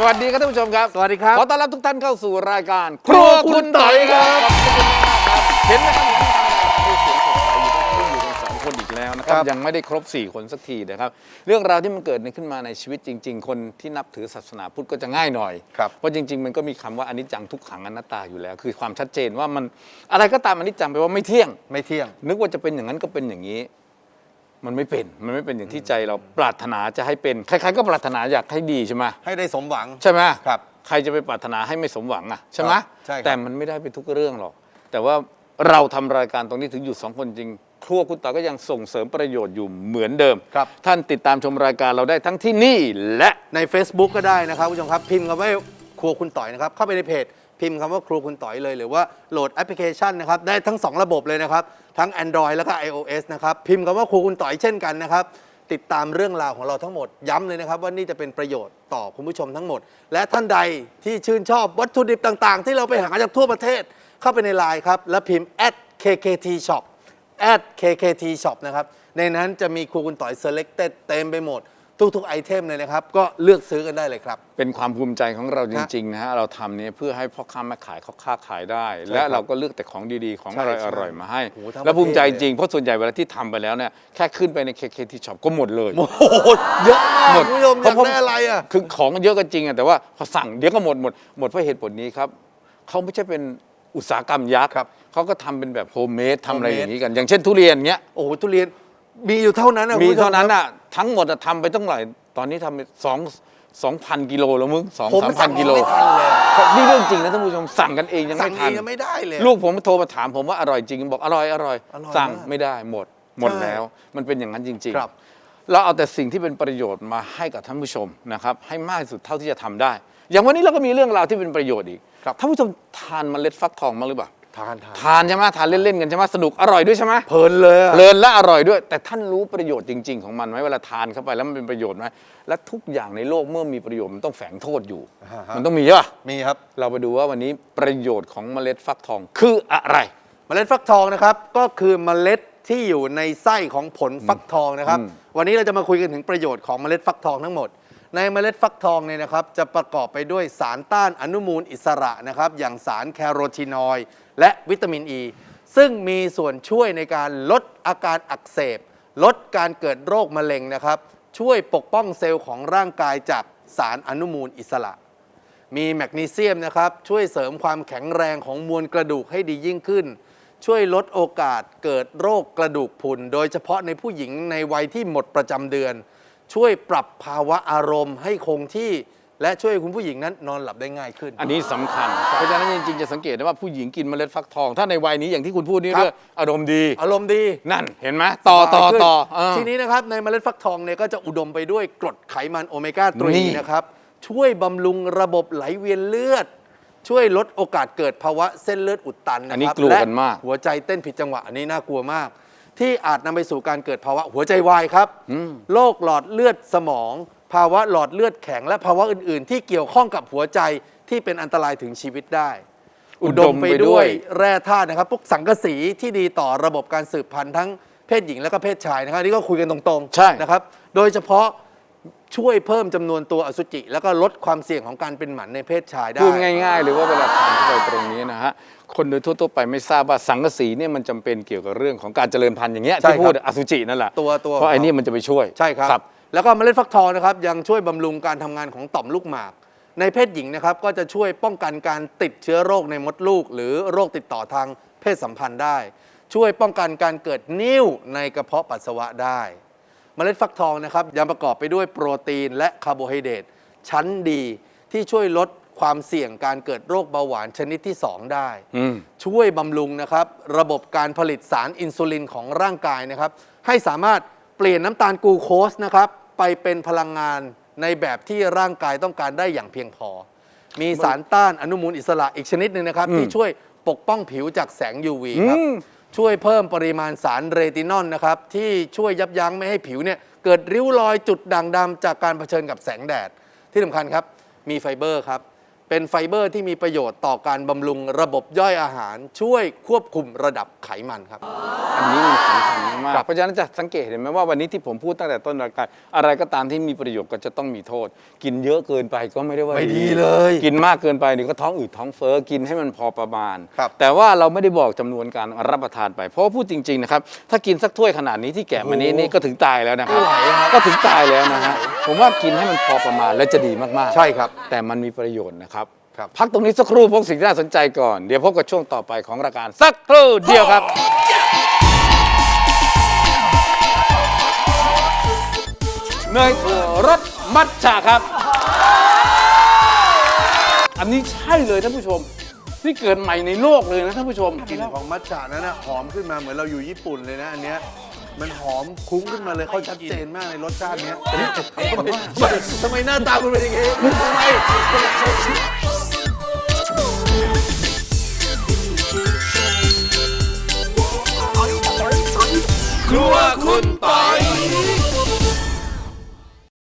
วัสดีครับท่านผู้ชมครับ สวัสดีครับ ขอต้อนรับทุกท่านเข้าสู่รายการ ครัวคุณต่อยครับขอบคุณมากครับเห็นไหมครับผมทำงานด้วยเสียงสดใสอยู่ทั้งคู่อยู่กันสองคนอีกแล้วนะครับครับ ยังไม่ได้ครบ 4 คนสักทีนะครับ เรื่องราวที่มันเกิดขึ้นมาในชีวิตจริง ๆ คนที่นับถือศาสนาพุทธก็จะง่ายหน่อยครับเพราะจริง ๆ มันก็มีคำว่าอนิจจังทุกขังอนัตตาอยู่แล้ว คือความชัดเจนว่ามันอะไรก็ตามอนิจจังแปลว่าไม่เที่ยงไม่เที่ยง นึกว่าจะเป็นอย่างนั้นก็เป็นอย่างนี้ มันไม่เป็นมันไม่เป็นอย่างที่ใจเราปรารถนาจะให้เป็นใครๆก็ปรารถนาอยากให้ดีใช่ไหมให้ได้สมหวัง ใช่ไหมครับ ใครจะไปปรารถนาให้ไม่สมหวังอะใช่ไหมครับใช่ครับ แต่มันไม่ได้เป็นทุกเรื่องหรอก แต่ว่าเราทำรายการตรงนี้ถึงอยู่สองคนจริง ครัวคุณต่อก็ยังส่งเสริมประโยชน์อยู่เหมือนเดิม ครับ ท่านติดตามชมรายการเราได้ทั้งที่นี่และ ใน Facebook ก็ได้นะครับคุณผู้ชมครับ พิมพ์คำว่าครัวคุณต่อยนะครับ เข้าไปในเพจ พิมพ์คำว่าครัวคุณต่อยเลย หรือว่าโหลดแอปพลิเคชันนะครับ ได้ทั้ง 2 ระบบเลยนะครับ ทั้ง Android แล้วก็ iOS นะครับ พิมพ์คำว่าครัวคุณต่อยเช่นกันนะครับ ติดตามเรื่องราวของเราทั้งหมด ย้ำเลยนะครับ ว่านี่จะเป็นประโยชน์ต่อคุณผู้ชมทั้งหมด และท่านใดที่ชื่นชอบวัตถุดิบต่างๆ ที่เราไปหาจากทั่วประเทศ เข้าไปในไลน์ครับ แล้วพิมพ์ @kkt shop @kkt shop นะครับ ในนั้นจะมีครัวคุณต่อย selected เต็มไปหมด ทุกๆไอเทมเลยนะครับ ก็เลือกซื้อกันได้เลยครับ เป็นความภูมิใจของเราจริง ๆ นะฮะ เราทำเนี้เพื่อให้พ่อค้าแม่ขายเขาค้าขายได้ใช่และครับเราก็เลือกแต่ของดีๆ ของใช่อร่อยใช่อร่อยมาให้ โอ้โหทั้ง แล้วภูมิใจประเทศเลยจริงเพราะส่วนใหญ่เวลาที่ทำไปแล้วเนี่ยแค่ขึ้นไปใน KKT Shop ก็หมดเลย โอ้โหเยอะมากหมดคุณผู้ชมอยากเพราะได้อะไรอะ คือของเยอะก็จริงอะแต่ว่าพอสั่งเดี๋ยวก็หมดหมดหมดเพราะเหตุผลนี้ครับเขาไม่ใช่เป็นอุตสาหกรรมยักษ์ครับเขาก็ทำเป็นแบบโฮมเมดทำอะไร homemade อย่างนี้กัน อย่างเช่นทุเรียนเงี้ยโอ้โหทุเรียนมีอยู่เท่านั้นนะมีคุณผู้ชเท่านั้นครับอะ ทั้งหมดอะทำไปตั้งหลายตอนนี้ทำไปสองสองพันกิโลแล้วมึงสองผมสามพัสั่นงกิโลไม่ทันเลย นี่เรื่องจริงนะท่านผู้ชมสั่งกันเองยังสั่ไม่งทัเอนงยังไม่ได้เลย ลูกผมโทรมาถามผมว่าอร่อยจริงบอกอร่อยอร่อย อร่อยสั่งมากไม่ได้หมดหมดใช่แล้ว มันเป็นอย่างนั้นจริงครับ ๆเราเอาแต่สิ่งที่เป็นประโยชน์มาให้กับท่านผู้ชมนะครับให้มากที่สุดเท่าที่จะทำได้ อย่างวันนี้เราก็มีเรื่องราวที่เป็นประโยชน์อีกครับ ท่านผู้ชมทานเมล็ดฟักทองมางหรือเปล่า ทานทานทานใช่ไหมทานเล่นๆกันใช่ไหมสนุกอร่อยด้วยใช่ไหมเพลินเลยอะเพลินและอร่อยด้วย แต่ท่านรู้ประโยชน์จริง ๆ ของมันไหมเวลาทานเข้าไปแล้วมันเป็นประโยชน์ไหมและทุกอย่างในโลกเมื่อมีประโยชน์มันต้องแฝงโทษอยู่ อ่าฮะ มันต้องมีใช่ป่ะมีครับ เราไปดูว่าวันนี้ประโยชน์ของเมล็ดฟักทองคืออะไร เมล็ดฟักทองนะครับก็คือเมล็ดที่อยู่ในไส้ของผลฟักทองนะครับอืมวันนี้เราจะมาคุยกันถึงประโยชน์ของเมล็ดฟักทองทั้งหมด ในเมล็ดฟักทองเนี่ยนะครับจะประกอบไปด้วยสารต้านอนุมูลอิสระนะครับอย่างสารแคโรทีนอยด์และวิตามินอ e, ีซึ่งมีส่วนช่วยในการลดอาการอักเสบ ลดการเกิดโรคมะเร็งนะครับ ช่วยปกป้องเซลล์ของร่างกายจากสารอนุมูลอิสระ มีแมกนีเซียมนะครับช่วยเสริมความแข็งแรงของมวลกระดูกให้ดียิ่งขึ้น ช่วยลดโอกาสเกิดโรคกระดูกพรุน โดยเฉพาะในผู้หญิงในวัยที่หมดประจำเดือน ช่วยปรับภาวะอารมณ์ให้คงที่ และช่วยคุณผู้หญิงนั้นนอนหลับได้ง่ายขึ้น อันนี้สำคัญ เพราะฉะนั้นจริงๆจะสังเกตได้ว่าผู้หญิงกินเมล็ดฟักทอง ถ้าในวัยนี้อย่างที่คุณพูดนี่ครับเรื่องอารมณ์ดี อารมณ์ดีนั่นเห็นไหมต่อต่อสบายขึ้นต่อเออ ทีนี้นะครับในเมล็ดฟักทองเนี่ยก็จะอุดมไปด้วยกรดไขมันโอเมก้านี่3นะครับ ช่วยบำรุงระบบไหลเวียนเลือด ช่วยลดโอกาสเกิดภาวะเส้นเลือดอุดตันอันะนนี้ครับกลัวและกันมากหัวใจเต้นผิดจังหวะอันนี้น่ากลัวมาก ที่อาจนำไปสู่การเกิดภาวะหัวใจวายครับโรคหลอดเลือดสมอง ภาวะหลอดเลือดแข็งและภาวะอื่น ๆ ที่เกี่ยวข้องกับหัวใจที่เป็นอันตรายถึงชีวิตได้ อุดมไปด้วยแร่ธาตุนะครับพวกสังกะสีที่ดีต่อระบบการสืบพันธุ์ทั้งเพศหญิงและก็เพศชายนะครับอันนี่ก็คุยกันตรงใช่ๆนะครับ โดยเฉพาะ ช่วยเพิ่มจำนวนตัวอสุจิ แล้วก็ลดความเสี่ยงของการเป็นหมันในเพศชายได้ พูดง่าย ๆ หรือว่าเวลาทานเข้าไปตรงนี้นะฮะ คนโดยทั่วๆไปไม่ทราบว่าสังกะสีเนี่ยมันจำเป็นเกี่ยวกับเรื่องของการเจริญพันธุ์อย่างเงี้ยใช่ที่พูดครับอสุจินั่นแหละตัวตัวเพราะไอ้นี่มันจะไปช่วย ใช่ครับครับแล้วก็เมล็ดฟักทองนะครับยังช่วยบำรุงการทำงานของต่อมลูกหมาก ในเพศหญิงนะครับก็จะช่วยป้องกันการติดเชื้อโรคในมดลูก หรือโรคติดต่อทางเพศสัมพันธ์ได้ ช่วยป้องกันการเกิดนิ่วในกระเพาะปัสสาวะได้ เมล็ดฟักทองนะครับยังประกอบไปด้วยโปรตีนและคาร์โบไฮเดรตชั้นดีที่ช่วยลดความเสี่ยงการเกิดโรคเบาหวานชนิดที่ 2 ได้ อืม ช่วยบำรุงนะครับ ระบบการผลิตสารอินซูลินของร่างกายนะครับ ให้สามารถเปลี่ยนน้ำตาลกลูโคสนะครับ ไปเป็นพลังงานในแบบที่ร่างกายต้องการได้อย่างเพียงพอ มีสารต้านอนุมูลอิสระอีกชนิดหนึ่งนะครับอืมที่ช่วยปกป้องผิวจากแสง UV ครับ อืม ช่วยเพิ่มปริมาณสารเรตินอลนะครับ ที่ช่วยยับยั้งไม่ให้ผิวเนี่ยเกิดริ้วรอยจุดด่างดำจากการเผชิญกับแสงแดด ที่สำคัญครับ มีไฟเบอร์ครับ เป็นไฟเบอร์ที่มีประโยชน์ต่อการบำรุงระบบย่อยอาหาร ช่วยควบคุมระดับไขมันครับ อันนี้มันสำคัญมาก ครับ เพราะฉะนั้นจะสังเกตเห็นไหมว่าวันนี้ที่ผมพูดตั้งแต่ต้นรายการอะไรก็ตามที่มีประโยชน์ก็จะต้องมีโทษ กินเยอะเกินไปก็ไม่ได้ว่าไม่ดีเลยกินมากเกินไปเดี๋ยวก็ท้องอืดท้องเฟ้อกินให้มันพอประมาณ ครับ แต่ว่าเราไม่ได้บอกจำนวนการรับประทานไป เพราะว่าพูดจริงๆนะครับถ้ากินสักถ้วยขนาดนี้ที่แกะมานี้นี่ก็ถึงตายแล้วนะครับไม่ไหวครับก็ถึงตายแล้วนะฮะ ผมว่ากินให้มันพอประมาณและจะดีมากๆ ใช่ครับ แต่มันมีประโยชน์นะครับ ครับ พักตรงนี้สักครู่พบสิ่งที่น่าสนใจก่อน เดี๋ยวพบกับช่วงต่อไปของรายการสักครู่เดียวครับ เนยถั่วรสมัทฉะครับ อันนี้ใช่เลยท่านผู้ชมที่เกิดใหม่ในโลกเลยนะท่านผู้ชม กลิ่นของมัทฉะนั้นนะหอมขึ้นมาเหมือนเราอยู่ญี่ปุ่นเลยนะอันเนี้ย มันหอมคลุ้งขึ้นมาเลยเขาชัดเจนมากในรสชาติเนี้ยทำไมทำไมหน้าตาคุณเป็นอย่างงี้ทำไม